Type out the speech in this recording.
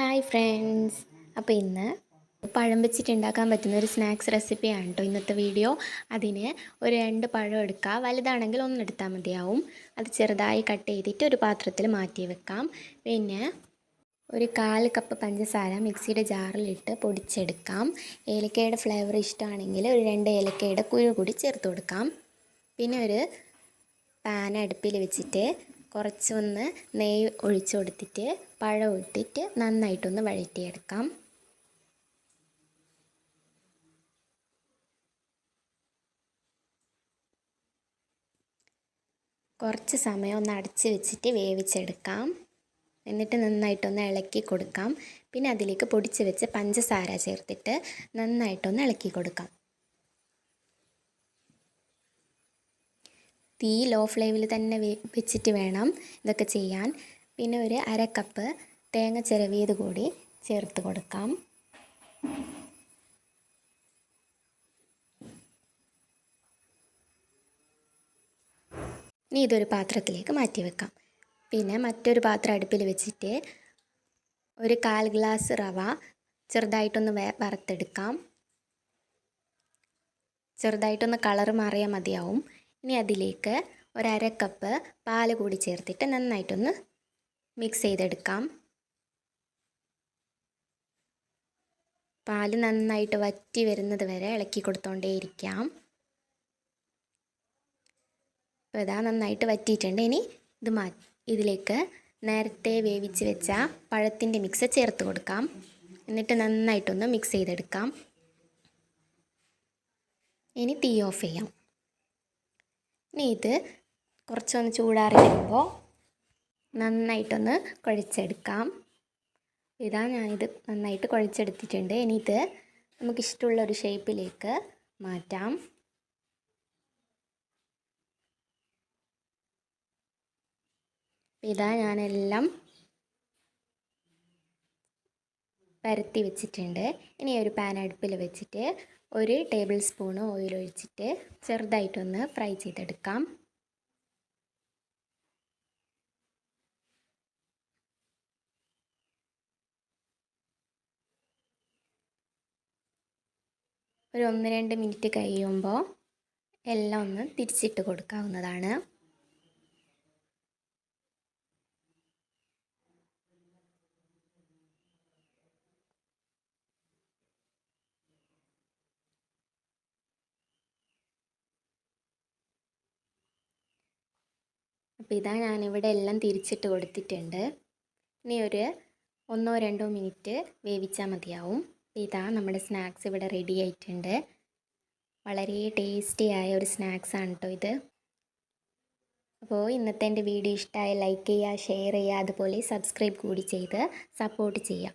Hi friends. അപ്പോൾ ഇന്ന് പഴം വെച്ചിട്ട് ഉണ്ടാക്കാൻ പറ്റുന്ന ഒരു സ്നാക്സ് റെസിപ്പിയാണ് കേട്ടോ ഇന്നത്തെ വീഡിയോ. അതിന് ഒരു രണ്ട് പഴം എടുക്കുക വലുതാണെങ്കിൽ ഒന്നെടുത്താൽ മതിയാവും. അത് ചെറുതായി കട്ട് ചെയ്തിട്ട് ഒരു പാത്രത്തിൽ മാറ്റി വെക്കാം. പിന്നെ ഒരു കാൽ കപ്പ് പഞ്ചസാര മിക്സിയുടെ ജാറിലിട്ട് പൊടിച്ചെടുക്കാം. ഏലക്കയുടെ ഫ്ലേവർ ഇഷ്ടമാണെങ്കിൽ ഒരു രണ്ട് ഏലക്കയുടെ കുരു കൂടി ചേർത്ത് കൊടുക്കാം. പിന്നെ ഒരു പാൻ അടുപ്പിൽ വെച്ചിട്ട് കുറച്ചൊന്ന് നെയ്യ് ഒഴിച്ചു കൊടുത്തിട്ട് പഴം ഇട്ടിട്ട് നന്നായിട്ടൊന്ന് വഴറ്റിയെടുക്കാം. കുറച്ച് സമയം ഒന്ന് അടച്ച് വെച്ചിട്ട് വേവിച്ചെടുക്കാം. എന്നിട്ട് നന്നായിട്ടൊന്ന് ഇളക്കി കൊടുക്കാം. പിന്നെ അതിലേക്ക് പൊടിച്ച് വെച്ച് പഞ്ചസാര ചേർത്തിട്ട് നന്നായിട്ടൊന്ന് ഇളക്കി കൊടുക്കാം. തീ ലോ ഫ്ലെയിമിൽ തന്നെ വെച്ചിട്ട് വേണം ഇതൊക്കെ ചെയ്യാൻ. പിന്നെ ഒരു അര കപ്പ് തേങ്ങ ചിരവിയത് കൂടി ചേർത്ത് കൊടുക്കാം. ഇനി ഇതൊരു പാത്രത്തിലേക്ക് മാറ്റി വെക്കാം. പിന്നെ മറ്റൊരു പാത്രം അടുപ്പിൽ വെച്ചിട്ട് ഒരു കാൽ ഗ്ലാസ് റവ ചെറുതായിട്ടൊന്ന് വറുത്തെടുക്കാം. ചെറുതായിട്ടൊന്ന് കളർ മാറിയാൽ മതിയാവും. ഇനി അതിലേക്ക് ഒരര കപ്പ് പാൽ കൂടി ചേർത്തിട്ട് നന്നായിട്ടൊന്ന് മിക്സ് ചെയ്തെടുക്കാം. പാൽ നന്നായിട്ട് വറ്റി വരുന്നത് വരെ ഇളക്കി കൊടുത്തോണ്ടേയിരിക്കാം. അപ്പോൾ ഇതാ നന്നായിട്ട് വറ്റിയിട്ടുണ്ട്. ഇനി ഇത് മാ ഇതിലേക്ക് നേരത്തെ വേവിച്ച് വെച്ച പഴത്തിന്റെ മിക്സ് ചേർത്ത് കൊടുക്കാം. എന്നിട്ട് നന്നായിട്ടൊന്ന് മിക്സ് ചെയ്തെടുക്കാം. ഇനി തീ ഓഫ് ചെയ്യാം. ഇനി ഇത് കുറച്ചൊന്ന് ചൂടാറി വരുമ്പോൾ നന്നായിട്ടൊന്ന് കുഴച്ചെടുക്കാം. ഇതാ ഞാനിത് നന്നായിട്ട് കുഴച്ചെടുത്തിട്ടുണ്ട്. ഇനി ഇത് നമുക്കിഷ്ടമുള്ള ഒരു ഷേപ്പിലേക്ക് മാറ്റാം. ഇതാ ഞാനെല്ലാം പരത്തി വെച്ചിട്ടുണ്ട്. ഇനി ഒരു പാൻ അടുപ്പിൽ വെച്ചിട്ട് ഒരു ടേബിൾ സ്പൂണ് ഓയിൽ ഒഴിച്ചിട്ട് ചെറുതായിട്ടൊന്ന് ഫ്രൈ ചെയ്തെടുക്കാം. ഒരു ഒന്ന് രണ്ട് മിനിറ്റ് കഴിയുമ്പോൾ എല്ലാം ഒന്ന് തിരിച്ചിട്ട് കൊടുക്കാവുന്നതാണ്. അപ്പോൾ ഇതാ ഞാനിവിടെ എല്ലാം തിരിച്ചിട്ട് കൊടുത്തിട്ടുണ്ട്. ഇനി ഒരു ഒന്നോ രണ്ടോ മിനിറ്റ് വേവിച്ചാൽ മതിയാവും. ഇതാ നമ്മുടെ സ്നാക്സ് ഇവിടെ റെഡി ആയിട്ടുണ്ട്. വളരെ ടേസ്റ്റി ആയ ഒരു സ്നാക്സ് ആണ് കേട്ടോ ഇത്. അപ്പോൾ ഇന്നത്തെ എന്റെ വീഡിയോ ഇഷ്ടമായ ലൈക്ക് ചെയ്യുക ഷെയർ ചെയ്യുക അതുപോലെ സബ്സ്ക്രൈബ് കൂടി ചെയ്ത് സപ്പോർട്ട് ചെയ്യുക.